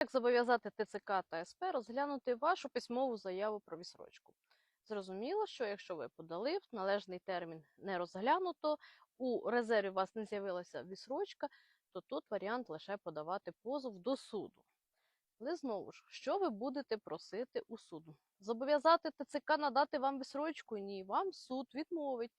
Як зобов'язати ТЦК та СП розглянути вашу письмову заяву про відсрочку? Зрозуміло, що якщо ви подали в належний термін не розглянуто, у резерві у вас не з'явилася відсрочка, то тут варіант лише подавати позов до суду. Але знову ж, що ви будете просити у суду? Зобов'язати ТЦК надати вам відсрочку? Ні, вам суд відмовить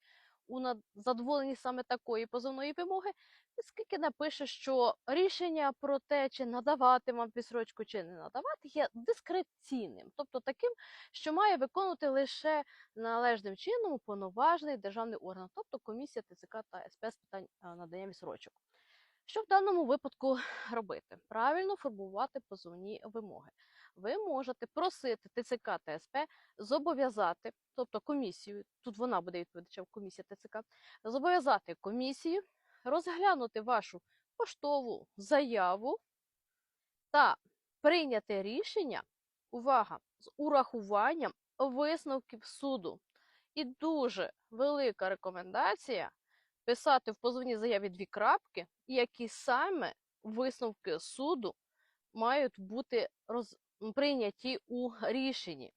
у задоволенні саме такої позовної вимоги, оскільки напише, що рішення про те, чи надавати вам відсрочку, чи не надавати, є дискреційним, тобто таким, що має виконувати лише належним чином уповноважений державний орган, тобто комісія ТЦК та СП з питань надання відсрочок. Що в даному випадку робити? Правильно формувати позовні вимоги. Ви можете просити ТЦК та СП зобов'язати, тобто комісію, тут вона буде відповідачем комісія ТЦК, зобов'язати комісію розглянути вашу поштову заяву та прийняти рішення, увага, з урахуванням висновків суду. І дуже велика рекомендація писати в позовній заяві дві крапки, які саме висновки суду мають бути роз... прийняті у рішенні.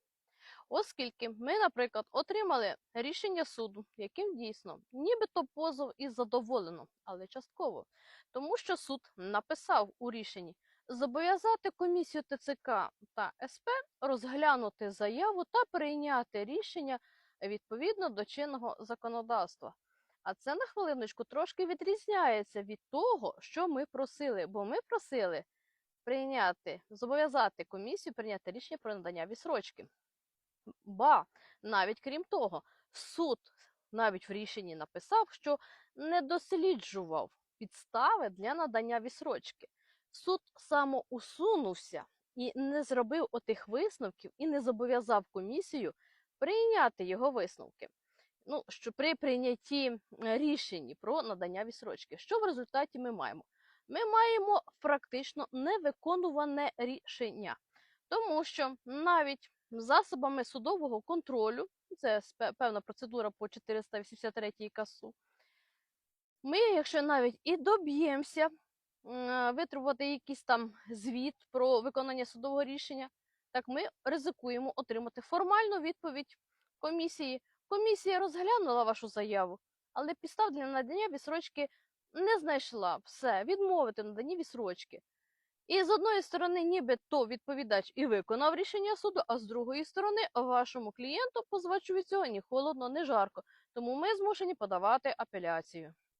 Оскільки ми, наприклад, отримали рішення суду, яким дійсно нібито позов і задоволено, але частково, тому що суд написав у рішенні зобов'язати комісію ТЦК та СП розглянути заяву та прийняти рішення відповідно до чинного законодавства. А це на хвилиночку трошки відрізняється від того, що ми просили, бо ми просили прийняти, зобов'язати комісію прийняти рішення про надання відсрочки. Ба, навіть крім того, суд навіть в рішенні написав, що не досліджував підстави для надання відсрочки. Суд самоусунувся і не зробив отих висновків і не зобов'язав комісію прийняти його висновки. Ну, що при прийнятті м, рішень про надання відсрочки, що в результаті ми маємо? Ми маємо практично невиконуване рішення, тому що навіть засобами судового контролю, це певна процедура по 483 КАСУ, ми, якщо навіть і доб'ємося м, якийсь там звіт про виконання судового рішення, так ми ризикуємо отримати формальну відповідь комісії. Комісія розглянула вашу заяву, але підстав для надання відсрочки не знайшла. Все, відмовити наданні відсрочки. І з одної сторони, ніби то відповідач і виконав рішення суду, а з другої сторони, вашому клієнту позивачу від цього ні холодно, ні жарко. Тому ми змушені подавати апеляцію.